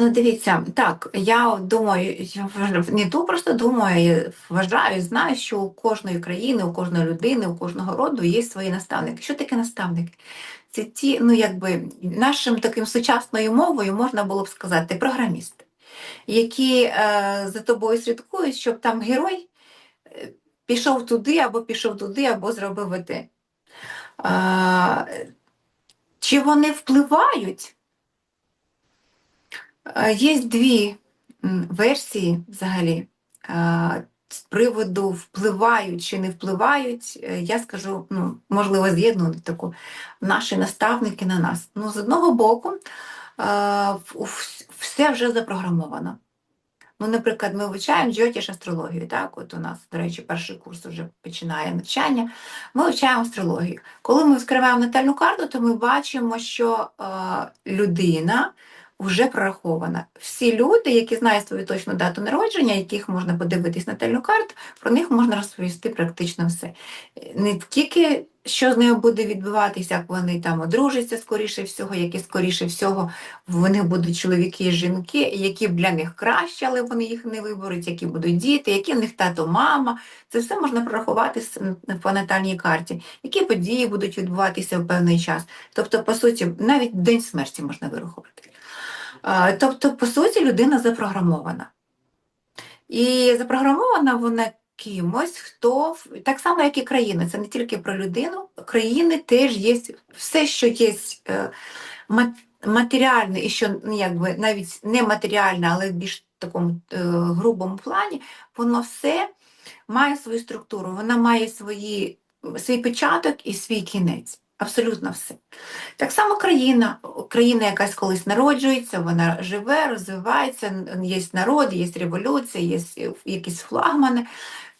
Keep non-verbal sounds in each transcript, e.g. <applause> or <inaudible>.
Ну, дивіться, так, я думаю, я не то просто думаю, я вважаю, знаю, що у кожної країни, у кожної людини, у кожного роду є свої наставники. Що таке наставники? Це ті, ну якби нашим таким сучасною мовою можна було б сказати програмісти, які е, за тобою слідкують, щоб там герой е, пішов туди, або пішов туди, або зробив те. А, чи вони впливають? Є дві версії взагалі з приводу впливають чи не впливають. Е, Я скажу, ну, можливо, з'єдную таку наші наставники на нас. Ну, з одного боку, все вже запрограмовано. Ну, наприклад, ми вивчаємо джотіш астрологію, так? От у нас, до речі, перший курс вже починає навчання. Ми вивчаємо астрологію. Коли ми відкриваємо натальну карту, то ми бачимо, що людина вже прорахована. Всі люди, які знають свою точну дату народження, яких можна подивитись натальну карту, про них можна розповісти практично все. Не тільки що з нею буде відбуватися, як вони там одружаться скоріше всього, які скоріше всього вони будуть чоловіки і жінки, які для них краще, але вони їх не виберуть, які будуть діти, які в них тато, мама. Це все можна прорахувати по натальній карті, які події будуть відбуватися в певний час. Тобто, по суті, навіть день смерті можна вирахувати. Тобто, по суті, людина запрограмована. І запрограмована вона кимось, хто так само, як і країни. Це не тільки про людину. Країни теж є все, що є е, матеріальне, і що ну, якби навіть не матеріальне, але в більш такому е, грубому плані, воно все має свою структуру, вона має свої, свій початок і свій кінець. Абсолютно все. Так само країна, країна якась колись народжується, вона живе, розвивається, є народ, є революція, є якісь флагмани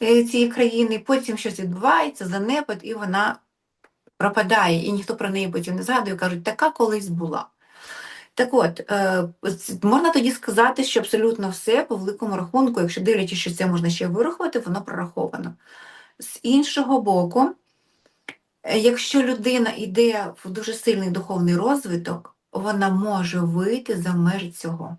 е, цієї країни, потім щось відбувається, занепад, і вона пропадає, і ніхто про неї потім не згадує, кажуть, така колись була. Так от, е, можна тоді сказати, що абсолютно все по великому рахунку, якщо дивлячись, що це можна ще вирахувати, воно прораховано. З іншого боку, Якщо людина йде в дуже сильний духовний розвиток, вона може вийти за межі цього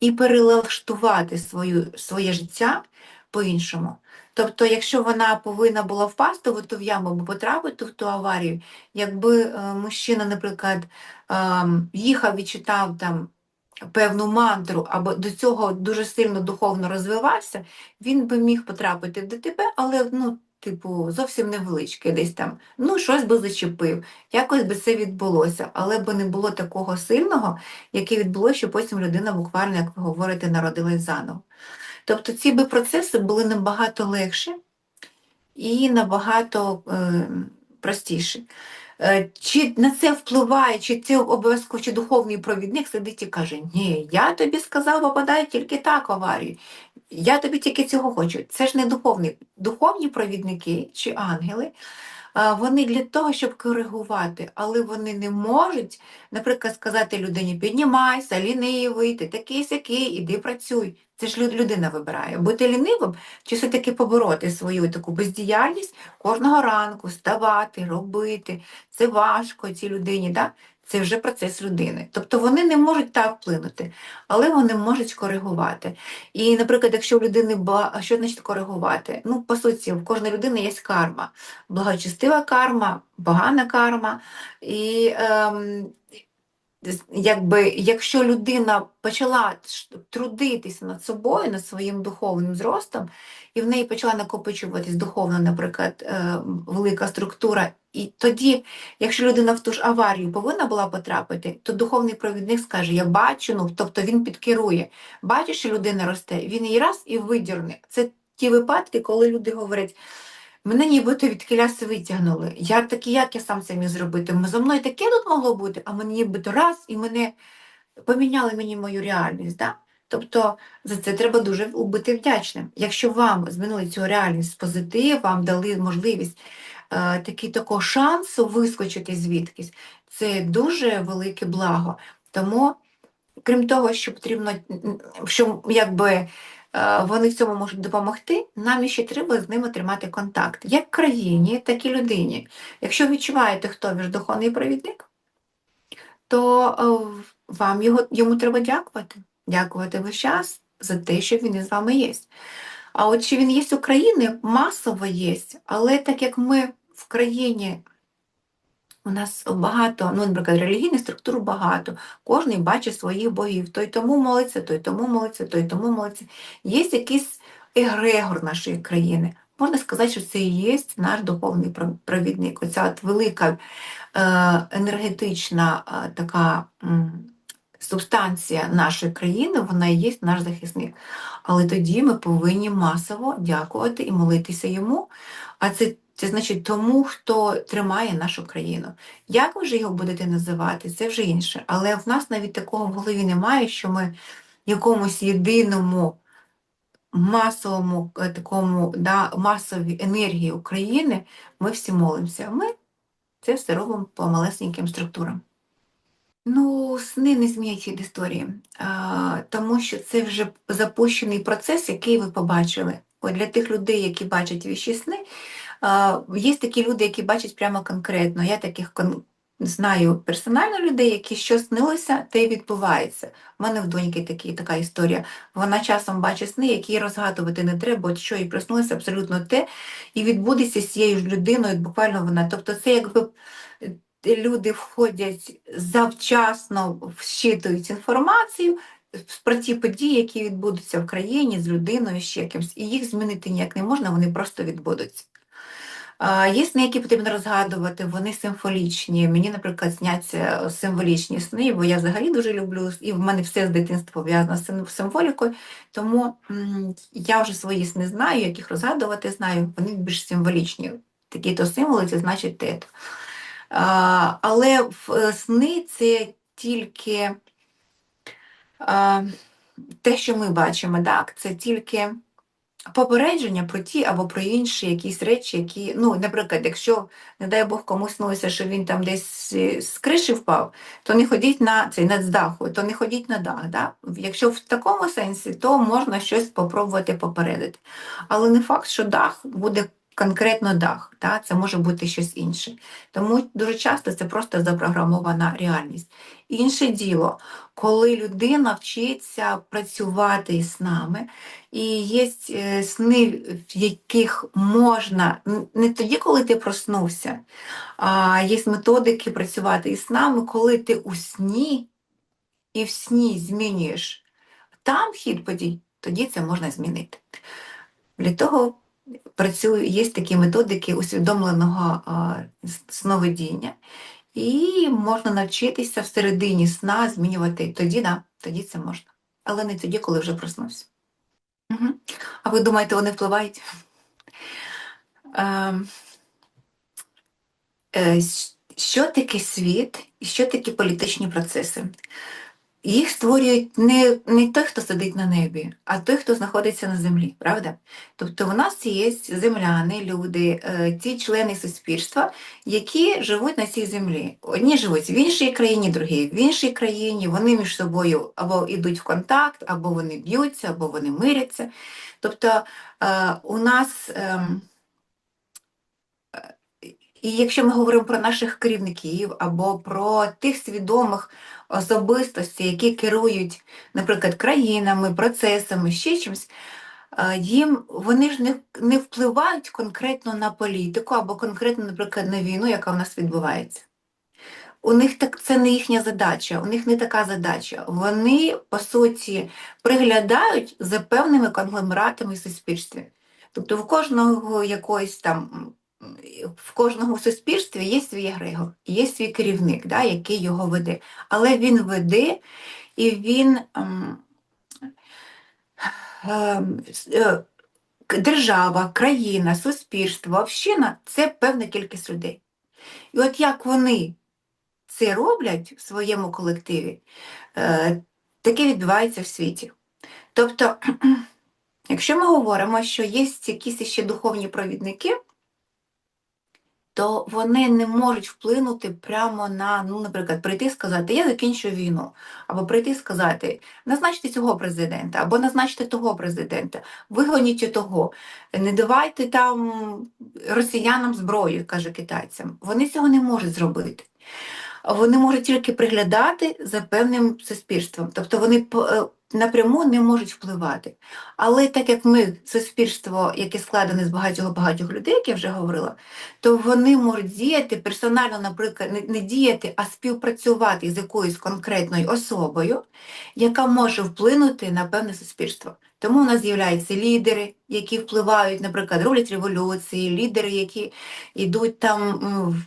і перелаштувати свою, своє життя по-іншому. Тобто, якщо вона повинна була впасти в ту яму або потрапити в ту аварію, якби е, мужчина, наприклад, ем, їхав і читав там певну мантру, або до цього дуже сильно духовно розвивався, він би міг потрапити в ДТП, але ну, типу, зовсім невеличке десь там. Ну, щось би зачепив, якось би це відбулося, але би не було такого сильного, яке відбулося, що потім людина буквально, як ви говорите, народилась заново. Тобто ці би процеси були набагато легші і набагато е, простіші. Е, Чи на це впливає, чи це обов'язково, чи духовний провідник сидить і каже, ні, я тобі сказав, попадає тільки так в аварію. Я тобі тільки цього хочу. Це ж не духовний. Духовні провідники чи ангели, вони для того, щоб коригувати, але вони не можуть, наприклад, сказати людині, піднімайся, лінивий, ти такий сякий, іди працюй. Це ж людина вибирає. Бути лінивим чи все-таки побороти свою таку бездіяльність кожного ранку, вставати, робити. Це важко цій людині. Да? Це вже процес людини. Тобто вони не можуть так вплинути, але вони можуть коригувати. І, наприклад, якщо у людини ба... що значить коригувати? Ну, по суті, в кожної людини є карма. Благочестива карма, погана карма. І ем, якби, якщо людина почала трудитися над собою, над своїм духовним зростом, і в неї почала накопичуватись духовна, наприклад, е, велика структура, і тоді, якщо людина в ту ж аварію повинна була потрапити, то духовний провідник скаже: Я бачу, ну тобто він підкерує. Бачиш, що людина росте, він її раз і видірне. Це ті випадки, коли люди говорять. Мене нібито від кіляси витягнули. Я такі, як я сам це міг зробити? За мною таке тут могло бути, а мені нібито раз і мене поміняли мені мою реальність. Да? Тобто за це треба дуже бути вдячним. Якщо вам змінили цю реальність в позитив, вам дали можливість е, такий такого шансу вискочити звідкись, це дуже велике благо. Тому, крім того, що потрібно, що якби вони в цьому можуть допомогти, нам ще треба з ними тримати контакт, як країні, так і людині. Якщо відчуваєте, хто ваш духовний провідник, то е, вам його, йому треба дякувати. Дякувати весь час за те, що він із вами є. А от чи він є України, масово є, але так як ми в країні, у нас багато, ну, наприклад, релігійних структур багато, кожен бачить своїх богів. Той тому молиться, той тому молиться, той тому молиться. Є якийсь егрегор нашої країни. Можна сказати, що це і є наш духовний провідник. Оця от велика е, енергетична е, така субстанція нашої країни, вона і є наш захисник. Але тоді ми повинні масово дякувати і молитися йому. А це, це значить тому, хто тримає нашу країну. Як ви вже його будете називати, це вже інше. Але в нас навіть такого в голові немає, що ми якомусь єдиному масовому е, такому да, масовій енергії України ми всі молимося. Ми це все робимо по малесеньким структурам. Ну, сни не змінять від історії, а, тому що це вже запущений процес, який ви побачили. От для тих людей, які бачать віщі сни, є такі люди, які бачать прямо конкретно. Я таких знаю персонально людей, які що снилося, те й відбувається. У мене в доньки такі, така історія. Вона часом бачить сни, які розгадувати не треба, от що і проснулося абсолютно те, і відбудеться з цією ж людиною, буквально вона. Тобто це якби е, люди входять завчасно, вщитують інформацію про ті події, які відбудуться в країні з людиною, ще кимось, і їх змінити ніяк не можна, вони просто відбудуться. Є сни, які потрібно розгадувати, вони символічні. Мені, наприклад, сняться символічні сни, бо я взагалі дуже люблю, і в мене все з дитинства пов'язано з символікою, тому я вже свої сни знаю, як їх розгадувати знаю, вони більш символічні. Такі-то символи, це значить те-то. Але в- е, сни це тільки те, що ми бачимо, так, це тільки попередження про ті або про інші якісь речі, які, ну, наприклад, якщо, не дай Бог, комусь снилося, що він там десь з криші впав, то не ходіть на цей нацдаху, то не ходіть на дах. Да? Якщо в такому сенсі, то можна щось спробувати попередити. Але не факт, що дах буде конкретно дах, да? це може бути щось інше. Тому дуже часто це просто запрограмована реальність. Інше діло, коли людина вчиться працювати із нами, і є е, сни, в яких можна не тоді, коли ти проснувся, а є методики працювати із нами, коли ти у сні і в сні змінюєш там хід подій, тоді це можна змінити. Для того працюю, є такі методики усвідомленого сновидіння, і можна навчитися всередині сна змінювати. Тоді, да, тоді це можна. Але не тоді, коли вже проснувся. Угу. А ви думаєте, вони впливають? Ем, е, Що таке світ і що такі політичні процеси? Їх створюють не, не той, хто сидить на небі, а той, хто знаходиться на землі, правда? Тобто у нас є земляни, люди, е, ті члени суспільства, які живуть на цій землі. Одні живуть в іншій країні, другі в іншій країні, вони між собою або йдуть в контакт, або вони б'ються, або вони миряться. Тобто е, у нас. І якщо ми говоримо про наших керівників або про тих свідомих особистостей, які керують, наприклад, країнами, процесами, ще чимось, е, їм вони ж не, не впливають конкретно на політику або конкретно, наприклад, на війну, яка в нас відбувається. У них так це не їхня задача, у них не така задача. Вони, по суті, приглядають за певними конгломератами в суспільстві. Тобто в кожного якоїсь там в кожного суспільстві є свій егрегор, є свій керівник, да, який його веде. Але він веде і він ем, ем, е, держава, країна, суспільство, община це певна кількість людей. І от як вони це роблять в своєму колективі, е, таке відбувається в світі. Тобто, <clears throat> якщо ми говоримо, що є якісь ще духовні провідники, то вони не можуть вплинути прямо на, ну, наприклад, прийти і сказати, я закінчую війну, або прийти і сказати, назначте цього президента, або назначте того президента, вигоніть того, не давайте там росіянам зброю, каже китайцям. Вони цього не можуть зробити. Вони можуть тільки приглядати за певним суспільством, тобто вони е, напряму не можуть впливати. Але так як ми суспільство, яке складене з багатьох багатьох людей, як я вже говорила, то вони можуть діяти персонально, наприклад, не, не діяти, а співпрацювати з якоюсь конкретною особою, яка може вплинути на певне суспільство. Тому у нас з'являються лідери, які впливають, наприклад, роблять революції, лідери, які йдуть там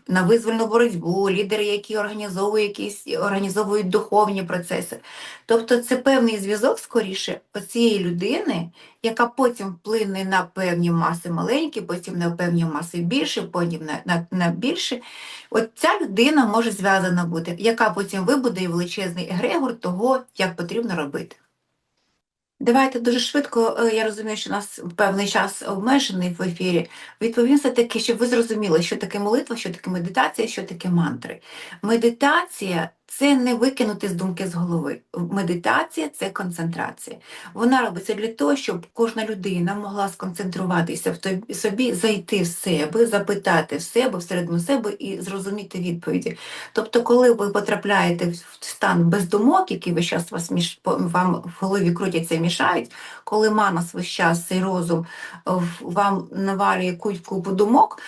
на визвольну боротьбу, лідери, які організовують якісь організовують духовні процеси. Тобто це певний зв'язок скоріше цієї людини, яка потім вплине на певні маси маленькі, потім на певні маси більше, потім на, на, на більше. От ця людина може зв'язана бути, яка потім вибудує величезний егрегор того, як потрібно робити. Давайте дуже швидко, е, я розумію, що у нас певний час обмежений в ефірі. Відповім все-таки, щоб ви зрозуміли, що таке молитва, що таке медитація, що таке мантри. Медитація це не викинути з думки з голови. Медитація це концентрація. Вона робиться для того, щоб кожна людина могла сконцентруватися в тобі- собі, зайти в себе, запитати в себе, всередину себе і зрозуміти відповіді. Тобто, коли ви потрапляєте в стан без думок, які весь час вас між, вам в голові крутяться і мішають, коли манас весь час цей розум е, вам навалює куть- думок,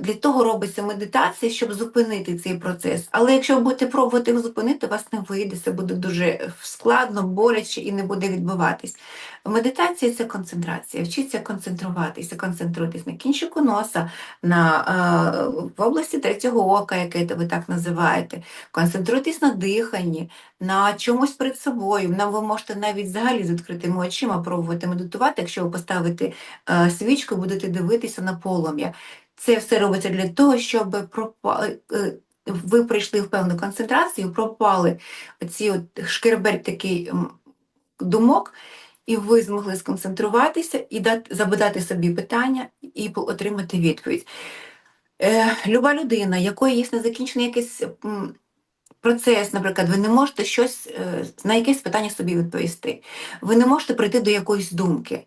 для того робиться медитація, щоб зупинити цей процес. Але якщо ви будете пробувати його зупинити, у вас не вийде, це буде дуже складно, боляче і не буде відбуватись. Медитація це концентрація. Вчіться концентруватися, концентруйтесь на кінчику носа, на, е, в області третього ока, яке ви так називаєте. Концентруйтесь на диханні, на чомусь перед собою. На, ви можете навіть взагалі з відкритими очима пробувати медитувати, якщо ви поставите е, свічку будете дивитися на полум'я. Це все робиться для того, щоб пропа... е, ви прийшли в певну концентрацію, пропали ці от шкерберть такий думок, і ви змогли сконцентруватися і дати, задати собі питання і отримати відповідь. Е, люба людина, якої є незакінчений якийсь процес, наприклад, ви не можете щось е, на якесь питання собі відповісти, ви не можете прийти до якоїсь думки.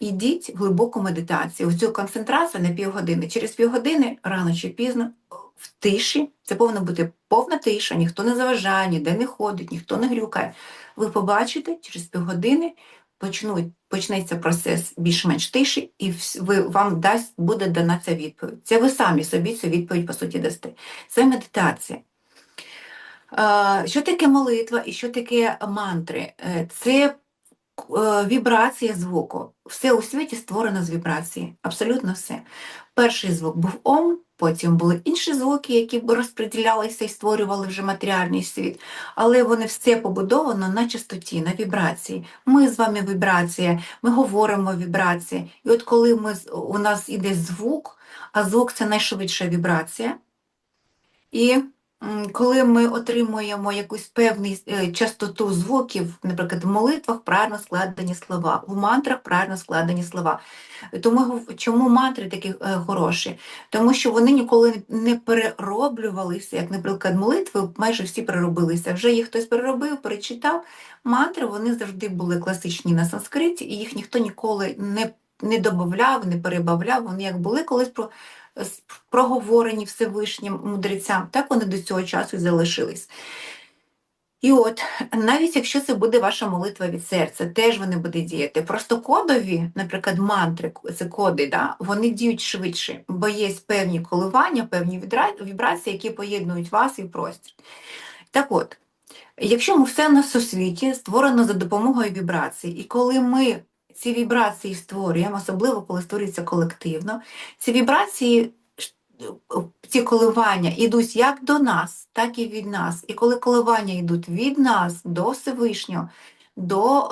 Ідіть в глибоку медитацію, в цю концентрацію на півгодини. Через півгодини, рано чи пізно, в тиші, це повинна бути повна тиша, ніхто не заважає, ніде не ходить, ніхто не грюкає. Ви побачите, через півгодини почнуть, почнеться процес більш-менш тиші, і ви, вам дасть, буде дана ця відповідь. Це ви самі собі цю відповідь, по суті, дасте. Це медитація. Що таке молитва і що таке мантри? Е, Це вібрація звуку. Все у світі створено з вібрації, абсолютно все. Перший звук був ом, потім були інші звуки, які розподілялися і створювали вже матеріальний світ, але вони все побудовано на частоті, на вібрації. Ми з вами вібрація, ми говоримо вібрації. І от коли ми, у нас іде звук, а звук це найшвидша вібрація, і коли ми отримуємо якусь певну частоту звуків, наприклад, в молитвах правильно складені слова, в мантрах правильно складені слова. Тому чому мантри такі е, хороші? Тому що вони ніколи не перероблювалися, як, наприклад, молитви майже всі переробилися. Вже їх хтось переробив, перечитав. Мантри вони завжди були класичні на санскриті, і їх ніхто ніколи не, не додавав, не перебавляв. Вони як були колись про проговорені Всевишнім мудрецям, так вони до цього часу і залишились. І от, навіть якщо це буде ваша молитва від серця, теж вони будуть діяти. Просто кодові, наприклад, мантри, це коди, да, вони діють швидше, бо є певні коливання, певні вібрації, які поєднують вас і простір. Так от, якщо ми все на світі створено за допомогою вібрацій, і коли ми ці вібрації створюємо, особливо коли створюються колективно, ці вібрації, ці коливання йдуть як до нас, так і від нас. І коли коливання йдуть від нас до Всевишнього, до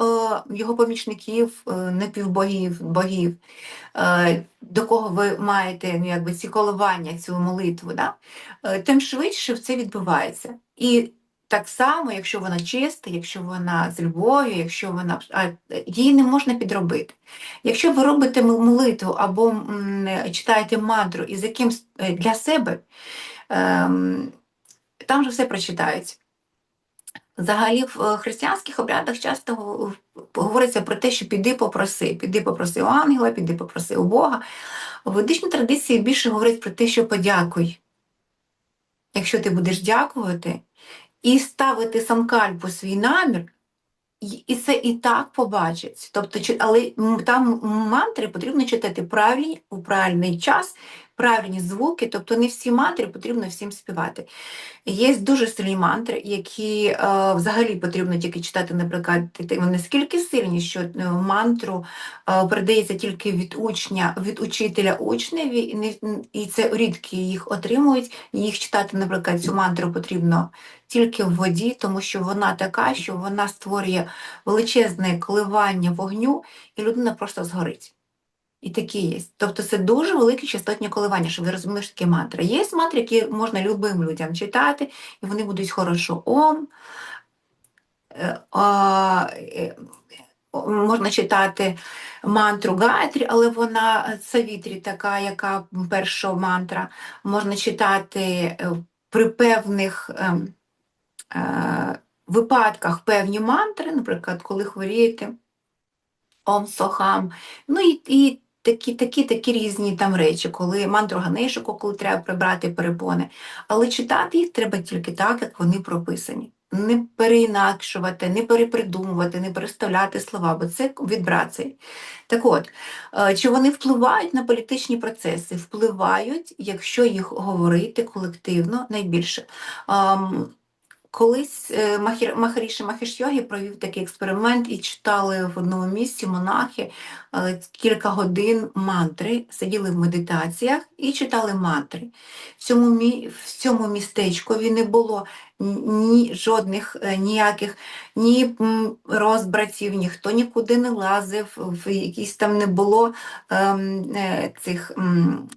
е, його помічників, е, напівбогів, богів, е, до кого ви маєте ну, якби, ці коливання, цю молитву, да? е, тим швидше це відбувається. І так само, якщо вона чиста, якщо вона з любов'ю, якщо вона її не можна підробити. Якщо ви робите молитву або читаєте мантру із якимсь е, для себе, ем, там же все прочитається. Взагалі в е, християнських обрядах часто говориться про те, що піди попроси, піди попроси у ангела, піди попроси у Бога. В ведичній традиції більше говорять про те, що подякуй. якщо ти будеш дякувати і ставити санкальпу свій намір, і це і так побачить. Тобто, але там мантри потрібно читати правильні у правильний час, правильні звуки, тобто не всі мантри потрібно всім співати. Є дуже сильні мантри, які е, взагалі потрібно тільки читати, наприклад, вони скільки сильні, що е, мантру е, передається тільки від учня, від учителя учневі, і, не- і це рідкі їх отримують. Їх читати, наприклад, цю мантру потрібно тільки в воді, тому що вона така, що вона створює величезне коливання вогню, і людина просто згорить. І такі є. Тобто це дуже великі частотні коливання, щоб ви розуміли, що таке мантра. Є мантри, які можна любим людям читати, і вони будуть хорошо ом. Е, е, Можна читати мантру Гайтрі, але вона савітрі така, яка перша мантра. Можна читати е, при певних ем, випадках певні мантри, наприклад, коли хворієте. Ом Сохам. Ну і, і такі, такі, такі різні там речі, коли мантру Ганешику, коли треба прибрати перепони. Але читати їх треба тільки так, як вони прописані. Не переінакшувати, не перепридумувати, не переставляти слова, бо це вібрації. Так от, е, чи вони впливають на політичні процеси? Впливають, якщо їх говорити колективно найбільше. Колись е, Махір- Махаріші Махеш Йогі провів такий експеримент і читали в одному місці монахи кілька годин мантри, сиділи в медитаціях і читали мантри. В цьому, в цьому містечку не було ні жодних е, ніяких ні розбратів, ніхто нікуди не лазив, в якісь там не було ем, е, цих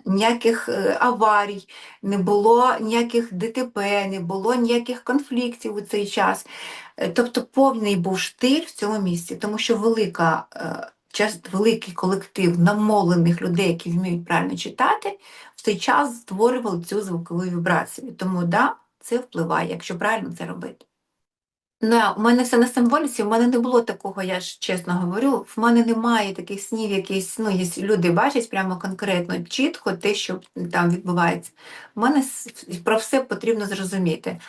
ніяких е, аварій не було ніяких ДТП, не було ніяких конфліктів у цей час. Е, Тобто повний був штиль в цьому місці, тому що велика, е, част, великий колектив намовлених людей, які вміють правильно читати, в цей час створювали цю звукову вібрацію. Тому да, це впливає, якщо правильно це робити. Да, у мене все на символіці, в мене не було такого, я ж чесно говорю, в мене немає таких снів, якісь, ну, люди бачать прямо конкретно, чітко те, що там відбувається. У мене про все потрібно зрозуміти.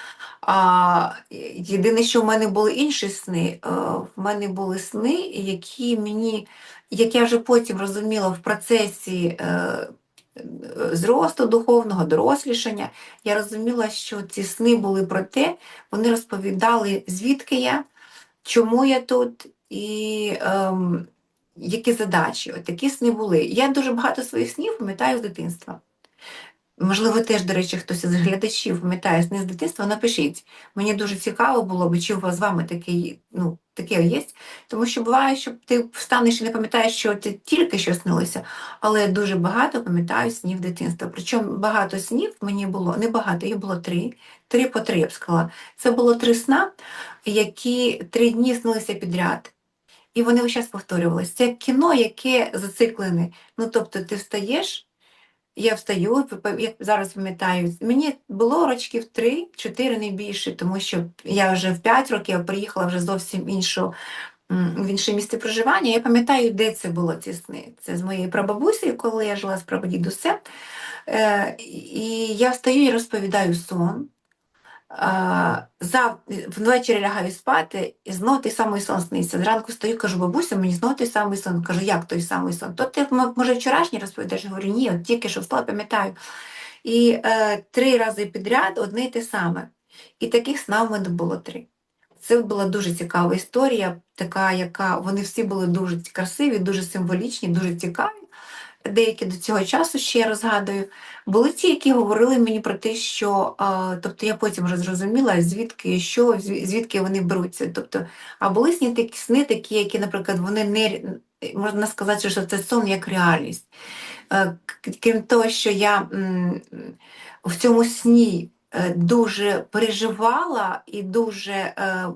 А, єдине, що в мене були інші сни, е, в мене були сни, які мені, як я вже потім розуміла в процесі е, зросту духовного, дорослішання, я розуміла, що ці сни були про те, вони розповідали, звідки я, чому я тут і ем, які задачі. От такі сни були. Я дуже багато своїх снів пам'ятаю з дитинства. Можливо, теж, до речі, хтось із глядачів пам'ятає сни з дитинства, напишіть. Мені дуже цікаво було б, чи у вас з вами таке, ну, таке є. Тому що буває, що ти встанеш і не пам'ятаєш, що ти тільки що снилося, але я дуже багато пам'ятаю снів дитинства. Причому багато снів мені було, не багато, їх було три, три по три, я б сказала. Це було три сна, які три дні снилися підряд. І вони весь час повторювалися. Це кіно, яке зациклене. Ну, тобто, ти встаєш, я встаю, я зараз пам'ятаю, мені було рочків 3-4 не більше, тому що я вже в 5 років приїхала вже зовсім іншу, в інше місце проживання. Я пам'ятаю, де це було ці сни. Це з моєю прабабусею, коли я жила з прабодідусем. Е, і я встаю і розповідаю сон. Зав... Ввечері лягаю спати, і знов той самий сон сниться. Зранку стою, кажу, бабуся, мені знов той самий сон. Кажу, як той самий сон? То ти, може, вчорашній розповідаєш? Говорю, ні, от тільки що встала, пам'ятаю. І е, три рази підряд одне й те саме. І таких снав в мене було три. Це була дуже цікава історія, така, яка вони всі були дуже красиві, дуже символічні, дуже цікаві. Деякі до цього часу ще я розгадую. Були ті, які говорили мені про те, що тобто я потім вже зрозуміла, звідки що, звідки вони беруться. Тобто, а були сні такі сни, такі, які, наприклад, вони не можна сказати, що це сон як реальність. Е, Крім того, що я в цьому сні е, дуже переживала і дуже е,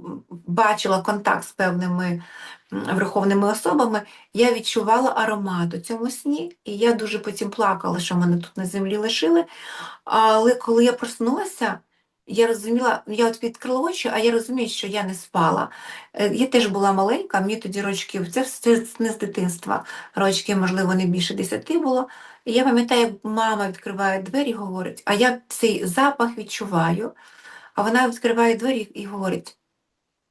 бачила контакт з певними верховними особами, я відчувала аромат у цьому сні, і я дуже потім плакала, що мене тут на землі лишили. Але коли я проснулася, я розуміла, я от відкрила очі, а я розумію, що я не спала. Е, Я теж була маленька, мені тоді рочків, це все не з дитинства, рочки, можливо, не більше десяти було. І я пам'ятаю, як мама відкриває двері і говорить, а я цей запах відчуваю, а вона відкриває двері і говорить,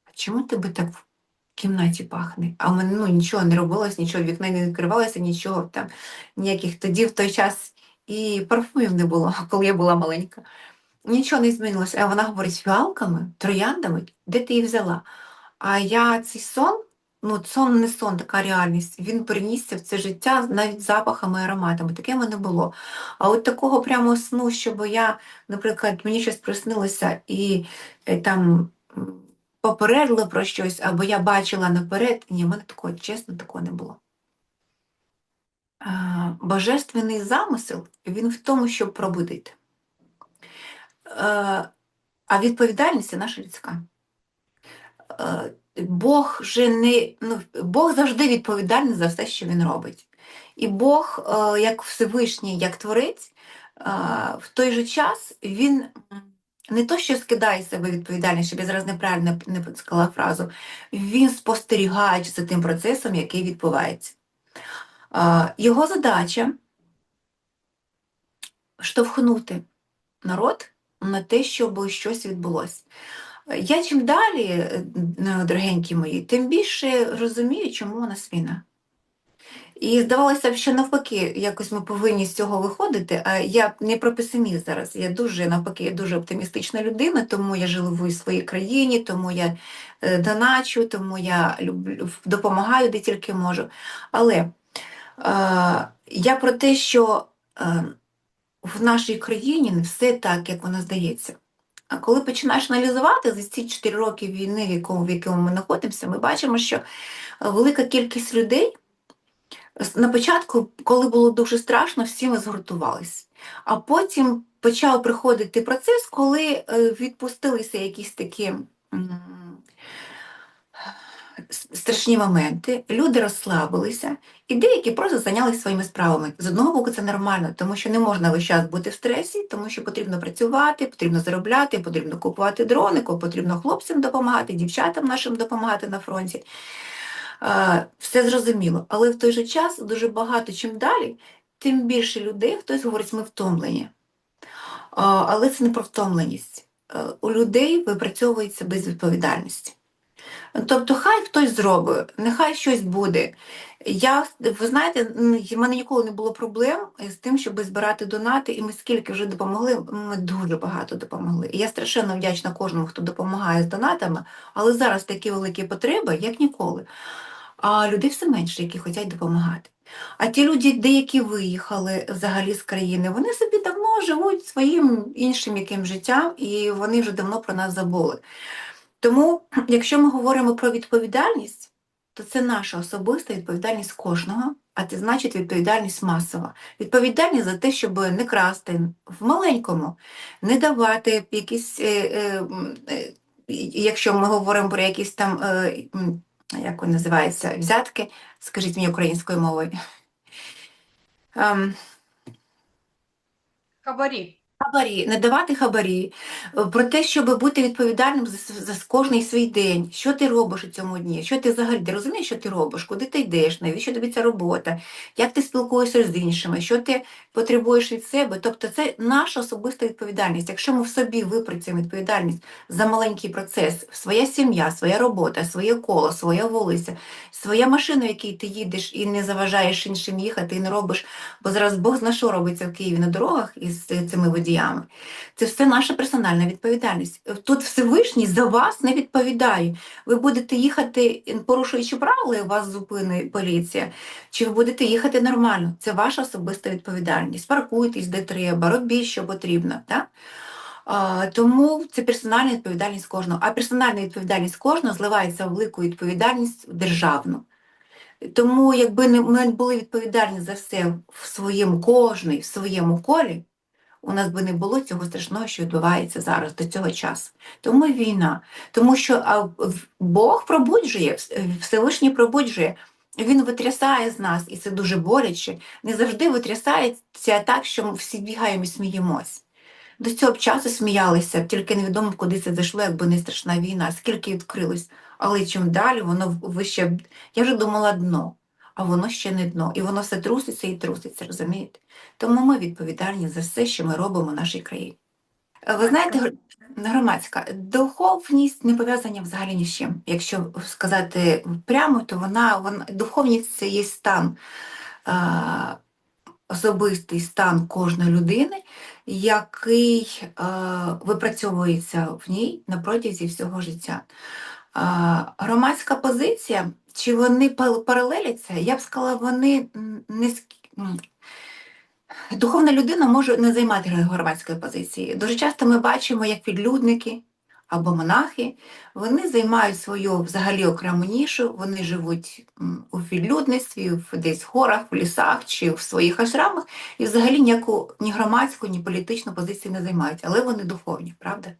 а чому тебе так кімнаті пахне? А в мене ну, нічого не робилось, нічого, вікна не відкривалося, нічого там, ніяких тоді в той час і парфумів не було, <laughs> коли я була маленька. Нічого не змінилося. А вона говорить, фіалками, трояндами, де ти їх взяла? А я цей сон, ну сон не сон, така реальність, він перенісся в це життя навіть запахами, ароматами. Таке в мене було. А от такого прямо сну, щоб я, наприклад, мені щось приснилося і е, там м, попередила про щось, або я бачила наперед, ні, в мене такого, чесно, такого не було. Божественний замисел, він в тому, щоб пробудити. А відповідальність це наша людська. Бог же не ну, Бог завжди відповідальний за все, що він робить. І Бог, як Всевишній, як Творець, в той же час він не то, що скидає з себе відповідальність, щоб я зараз неправильно не сказала фразу, він спостерігає за тим процесом, який відбувається. Його задача штовхнути народ на те, щоб щось відбулося. Я чим далі, е, дорогенькі мої, тим більше розумію, чому у нас війна. І здавалося б, що навпаки, якось ми повинні з цього виходити. А я не про песимізм зараз. Я дуже навпаки, я дуже оптимістична людина, тому я живу в своїй країні, тому я е, доначу, тому я люблю допомагаю, де тільки можу. Але е, я про те, що е, в нашій країні не все так, як воно здається. А коли починаєш аналізувати за ці 4 роки війни, в якому, в якому ми знаходимося, ми бачимо, що велика кількість людей на початку, коли було дуже страшно, всі ми згуртувалися. А потім почав приходити процес, коли е, відпустилися якісь такі страшні моменти, люди розслабилися, і деякі просто зайнялися своїми справами. З одного боку, це нормально, тому що не можна весь час бути в стресі, тому що потрібно працювати, потрібно заробляти, потрібно купувати дрони, потрібно хлопцям допомагати, дівчатам нашим допомагати на фронті. Все зрозуміло, але в той же час дуже багато чим далі, тим більше людей хтось говорить, ми втомлені. Але це не про втомленість. У людей випрацьовується безвідповідальність. Тобто, хай хтось зробить, нехай щось буде. Я, Ви знаєте, в мене ніколи не було проблем з тим, щоб збирати донати, і ми скільки вже допомогли, ми дуже багато допомогли. Я страшенно вдячна кожному, хто допомагає з донатами, але зараз такі великі потреби, як ніколи. А людей все менше, які хочуть допомагати. А ті люди, деякі виїхали взагалі з країни, вони собі давно живуть своїм іншим яким життям, і вони вже давно про нас забули. Тому, якщо ми говоримо про відповідальність, то це наша особиста відповідальність кожного, а це значить відповідальність масова. Відповідальність за те, щоб не красти в маленькому, не давати якісь, е, е, е, якщо ми говоримо про якісь там, як вони називаються, взятки, скажіть мені українською мовою. Ем, Хабарі. Хабарі, не давати хабарі, е, про те, щоб бути відповідальним за, за кожний свій день, що ти робиш у цьому дні, що ти взагалі ти розумієш, що ти робиш, куди ти йдеш, навіщо тобі ця робота, як ти спілкуєшся з іншими, що ти потребуєш від себе. Тобто це наша особиста відповідальність. Якщо ми в собі випрацюємо відповідальність за маленький процес, своя сім'я, своя робота, своє коло, своя вулиця, своя машина, в якій ти їдеш і не заважаєш іншим їхати, і не робиш, бо зараз Бог зна що робиться в Києві на дорогах із цими водіями. Це все наша персональна відповідальність. Тут Всевишній за вас не відповідає. Ви будете їхати, порушуючи правила, і вас зупинить поліція, чи ви будете їхати нормально. Це ваша особиста відповідальність. Паркуйтесь, де треба, робіть, що потрібно. Так? Тому це персональна відповідальність кожного. А персональна відповідальність кожного зливається в велику відповідальність державну. Тому, якби ми були відповідальні за все в своєму кожний, в своєму колі, у нас би не було цього страшного, що відбувається зараз до цього часу. Тому війна, тому що Бог пробуджує, Всевишній пробуджує. Він витрясає з нас, і це дуже боляче. Не завжди витрясається так, що ми всі бігаємо і сміємось. До цього б часу сміялися, тільки невідомо, куди це зайшло, якби не страшна війна, скільки відкрилось. Але чим далі, воно вище. Я вже думала дно. А воно ще не дно. І воно все труситься і труситься, розумієте? Тому ми відповідальні за все, що ми робимо в нашій країні. Ви знаєте, громадська духовність не пов'язана взагалі ні з чим. Якщо сказати прямо, то вона, вона духовність це є стан, е, особистий стан кожної людини, який е, випрацьовується в ній на протязі всього життя. Е, громадська позиція, чи вони паралеляться, я б сказала, вони не Духовна людина може не займати громадської позиції. Дуже часто ми бачимо, як підлюдники або монахи, вони займають свою взагалі окрему нішу, вони живуть у відлюдництві, в десь в горах, в лісах чи в своїх ашрамах, і взагалі ніяку ні громадську, ні політичну позицію не займають, але вони духовні, правда?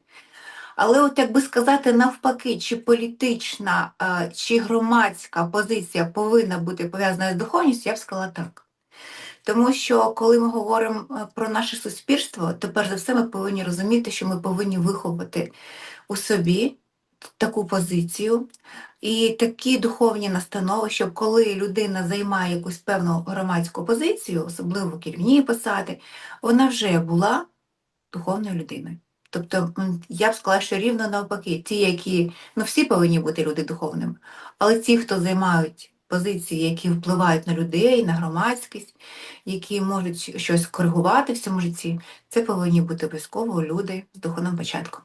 Але от якби сказати навпаки, чи політична, е, чи громадська позиція повинна бути пов'язана з духовністю, я б сказала так. Тому що коли ми говоримо е, про наше суспільство, то перш за все ми повинні розуміти, що ми повинні виховати у собі таку позицію і такі духовні настанови, щоб коли людина займає якусь певну громадську позицію, особливо керівні посади, вона вже була духовною людиною. Тобто я б сказала, що рівно навпаки, ті, які ну всі повинні бути люди духовними, але ті, хто займають позиції, які впливають на людей, на громадськість, які можуть щось коригувати в цьому житті, це повинні бути обов'язково люди з духовним початком.